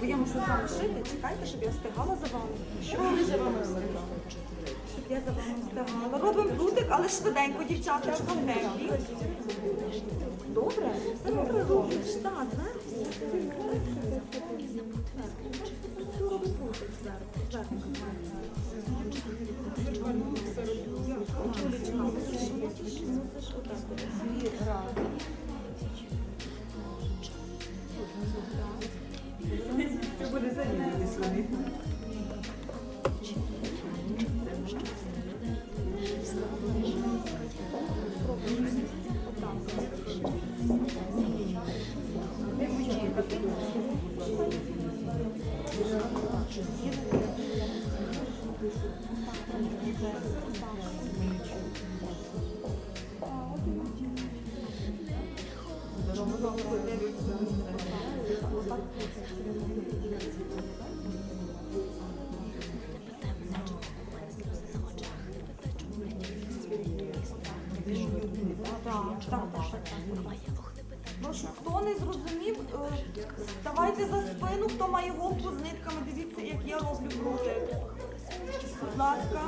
Бо я мушу шити. Чекайте, щоб я встигала за вами. Що ви за вами встигали? Щоб я за вами встигала. Робимо прутик, але швиденько, дівчата, щоб темпі. Добре? Все добре робиш. Так, Це life. Зрозумів, е, за спину, хто має голку з нитками, дивіться, як я роблю прутик. Будь ласка,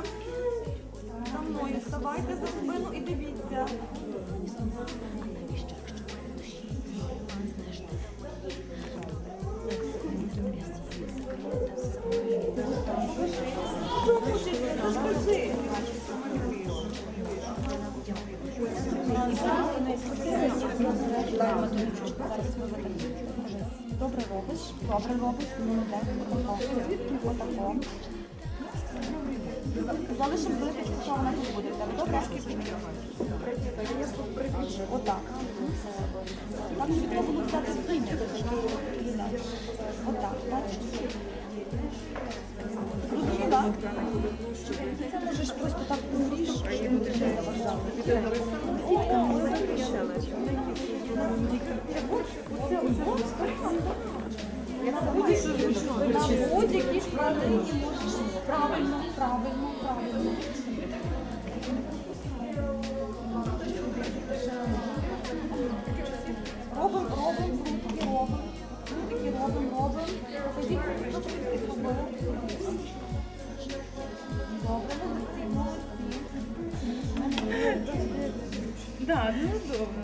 за мною ставайте за спину і дивіться. Що. Добре робиш, добре робиш, отако. Залишимо велике, що вона тут буде. Добре? Отак. Так, треба було взяти прийняти. Отак, бачиш? Зрозуміла? Це можеш просто так поріж, щоб не заважати. Будь-які ж. Правильно, правильно, правильно. Робимо, робимо, крутики робимо. Добре. Так, ну добре.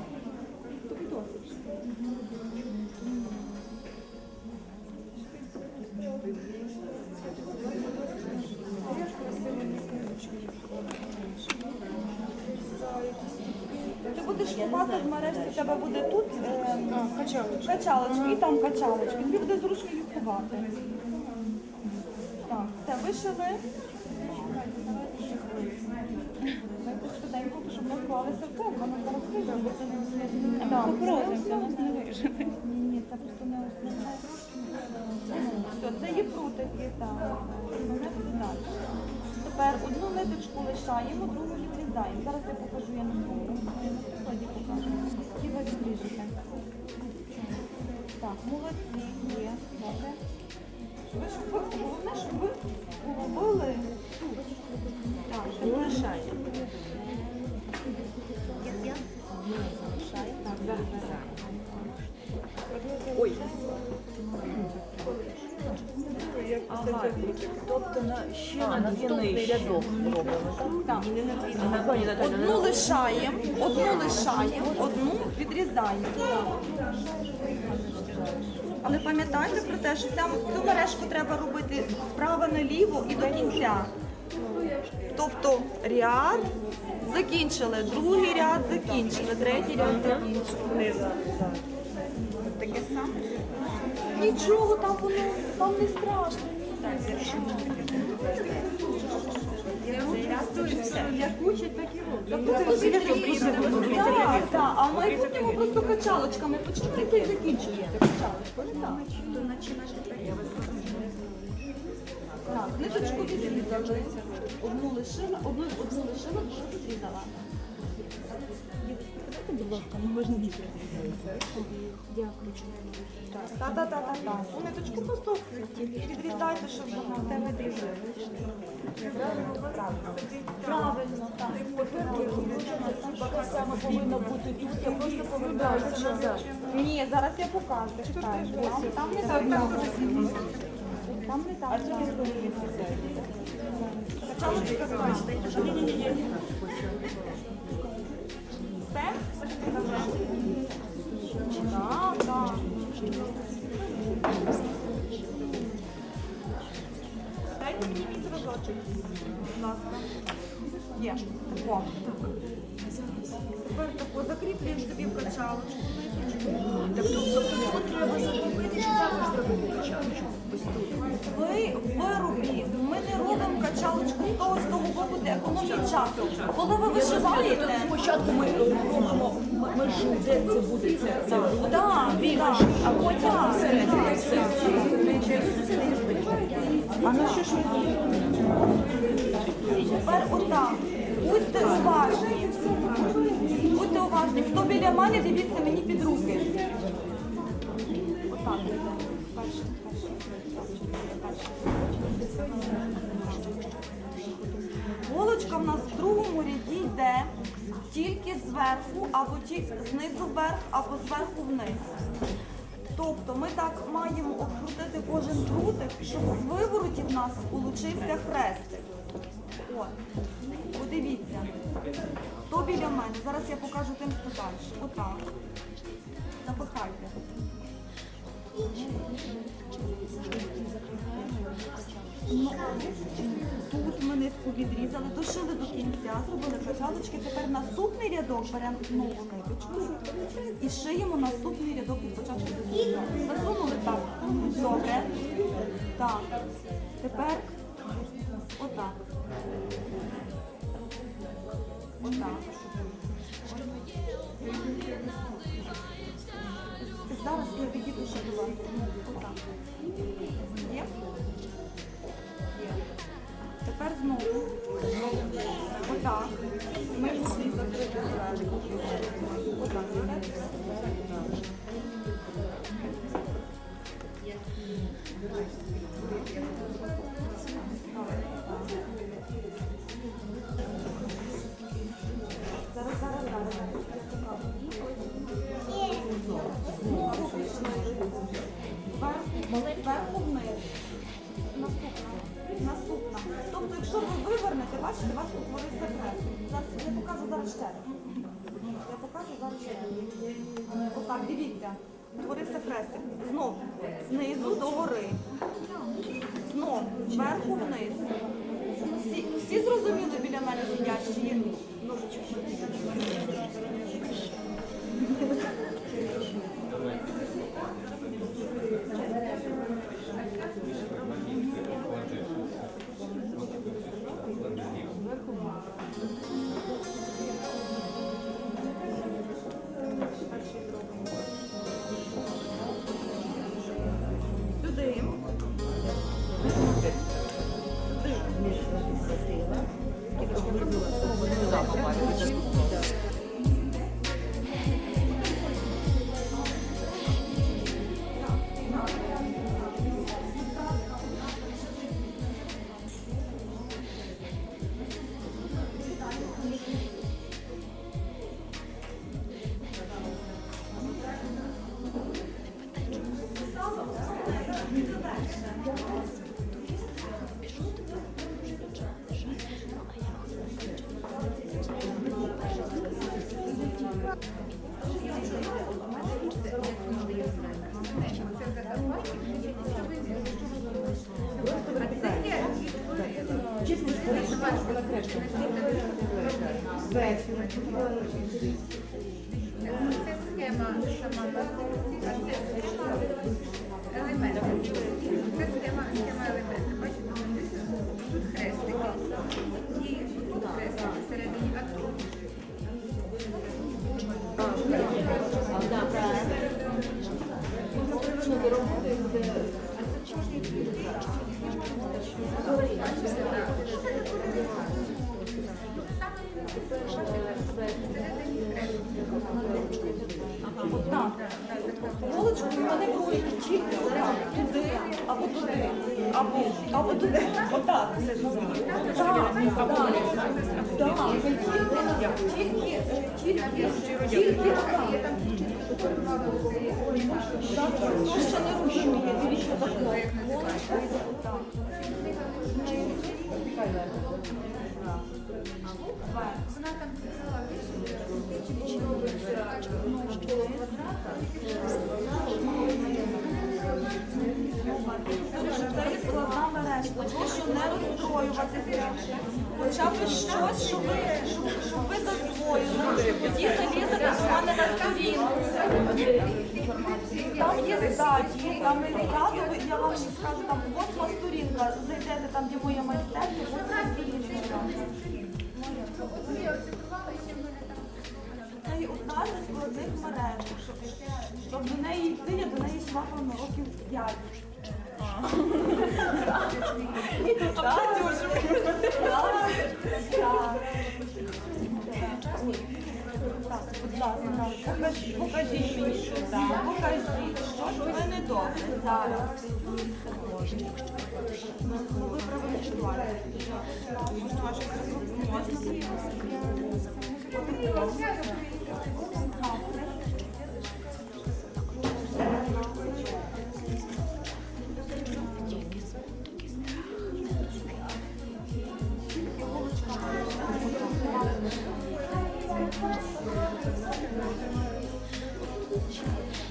будеш шукати в мережці, в тебе буде тут е, Качалочка. качалочки і там качалочки. Тобі буде зручно їх ховати. Так, це вишили. Давайте швиденько, щоб не вклалися в тебе, воно зараз вийде, бо це не. Так, виживе. Ні, ні, це просто не основне. Все, це є прутики, так. Тепер одну ниточку лишаємо, другу відрізаємо. Зараз я покажу, я на прикладі покажу. І ви відріжете. Так, молодці, є, добре. Ви ж головне, щоб ви половили. Так, Є? Залишає. Так, зараз. Ще на наступний рядок робимо, так? Одну лишаємо, одну лишаємо, одну відрізаємо. Але пам'ятайте про те, що ця- цю мережку треба робити справа наліво і до кінця. Тобто ряд закінчили, другий ряд закінчили, третій ряд закінчили. Таке саме. Нічого там воно там не страшно. Так, так, а в майбутньому просто качалочками почнете і закінчуєте качалочкою. Так, ниточку відрізали. Одну лишила, одну, лишила, другу Дайте, будь ласка, ну не діти. Дякую. Та-та-та-та-та. У ниточку просто відрізайте, щоб вона тебе Правильно, так. Саме повинна бути тут. Я просто назад. Ні, зараз я покажу. Там, не так. Там не так. А цю історію відписати. Все? Так, так. Дайте мені мій зразочок. Будь ласка. Є. О. Тепер тако закріплюємо собі в качалочку. Ви робимо качалочку з того боку, де економії часу. Коли ви вишиваєте, Спочатку ми робимо межу, де це буде це. так, а потім А на що ж ви Тепер отак. Будьте уважні. Будьте уважні. Хто біля мене, дивіться мені під руки. Отак. Перше, перше, перше. Голочка в нас в другому ряді йде тільки зверху, або тільки знизу вверх, або зверху вниз. Тобто ми так маємо обкрутити кожен прутик, щоб з вивороті в нас получився хрестик. От, подивіться. Хто біля мене? Зараз я покажу тим, хто далі. Отак. Запихайте. Тут ми відрізали, дошили до кінця, зробили качалочки. Тепер наступний рядок беремо нову ниточку і шиємо наступний рядок від початку до кінця. Засунули так. Добре. Так. Тепер отак. Отак. Зараз я підійду ще до вас. Отак. Є? Тепер знову. Отак. Ми всі зверху. Отак. Дивіться. творився хрестик. Знов знизу до гори. Знов зверху вниз. Всі, всі зрозуміли біля мене сидячі? Є Це схема сама а це схема схема, елементів. Бачите, тут хрестики. І тут хрестики. Отак. Вони будуть туди, або туди, або, або туди. Отак. Так, так, так. Тільки, тільки, тільки отак. Так, Хто ще не розуміє, дивіться отак. Вона там сказала більше, Це є складна мережа. Прошу не розстроюватися. Хоча б щось, що ви, щоб, щоб ви засвоїли. Тоді залізете до мене на сторінку. Там є ззаді, там ряду, я вам скажу, там восьма сторінка, зайдете там, де моя майстерня, восьма сторінка. Це одна з складних мереж, щоб, щоб до неї йти, я до неї йшла років 5. Так, покажіть, покажіть мені сюди, покажіть, що ж ви добре зараз. Ну, ви правильно Можна вашу можна? church.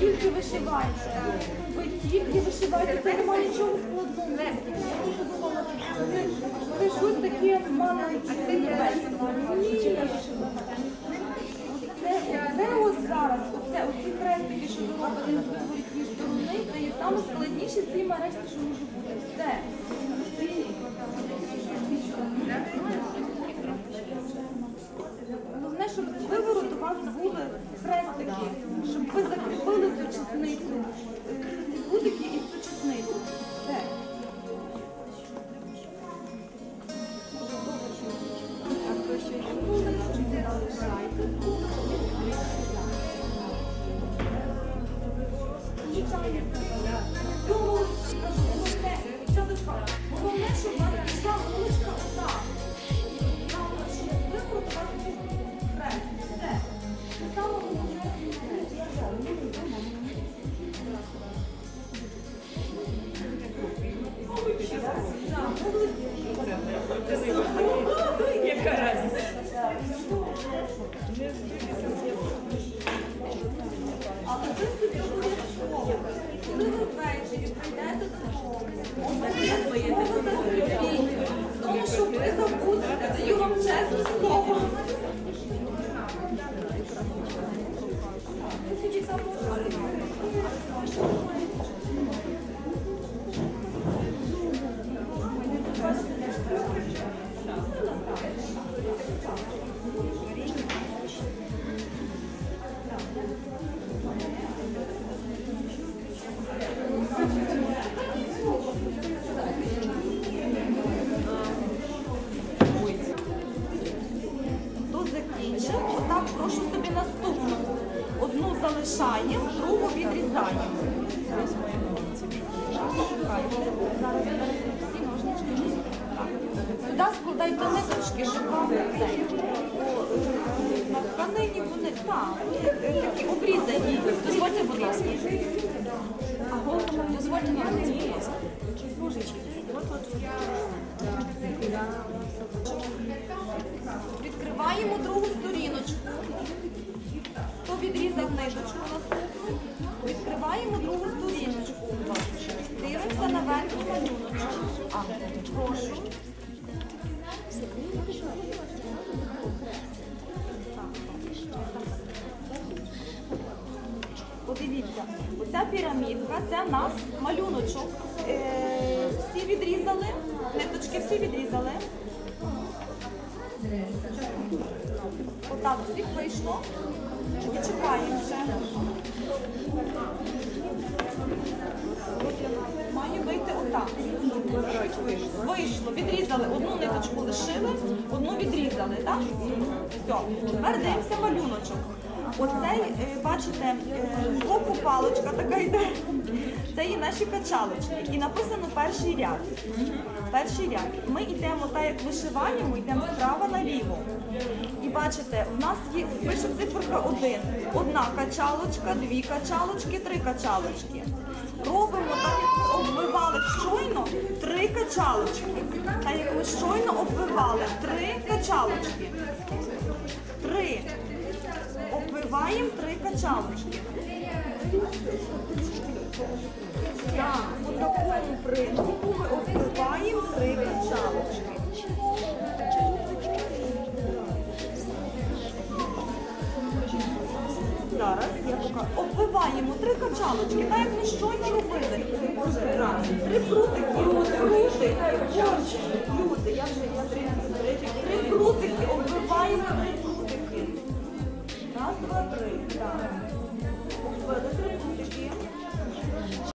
Тільки вишиваєте. Ви тільки вишиваєте, це немає нічого складного. Це щось таке маленьке. Це, от зараз, оце, оці хрестики, що ви робите з виворітні сторони, це є саме складніше ці мережки, що може бути. Все. Головне, щоб з вивороту у вас були хрестики, ви закріпили цю чесницю, Але ви собі обов'язково, коли ви ввечері прийдете додому, обов'язково. Тому що ви забудете, даю вам чесне. Ви собі е, на тканині вони так, е, такі обрізані. Дозвольте, будь ласка. Дозвольте нам, будь ласка. Божечки. Відкриваємо другу сторіночку. Хто відрізав ниточку наступну? Відкриваємо другу сторіночку. Дивимося на верхній малюночок. А, прошу. Подивіться, оця пірамідка, це в нас малюночок. Е, всі відрізали, ниточки всі відрізали. Отак всіх вийшло. Чекаємо ще. Має вийти отак. Вийшло. Відрізали. Одну ниточку лишили, одну відрізали, так? Все. Тепер дивимося малюночок. Оцей, е, бачите, е, збоку паличка така йде. Це є наші качалочки. І написано перший ряд. Перший ряд. Ми йдемо так, як вишиваємо, йдемо справа наліво. І бачите, в нас є пише циферка 1. Одна качалочка, дві качалочки, три качалочки. Робимо так, як ми обвивали щойно, три качалочки. Так як ми щойно обвивали три качалочки. Три. Обвиваємо три качалочки. Так, по такому принципу ми обвиваємо три качалочки. Зараз я покажу. Обвиваємо три качалочки, так як ми щойно робили. Три прутики. Крути. Люди, я вже я три, три, прутики обвиваємо три про три. Так. До три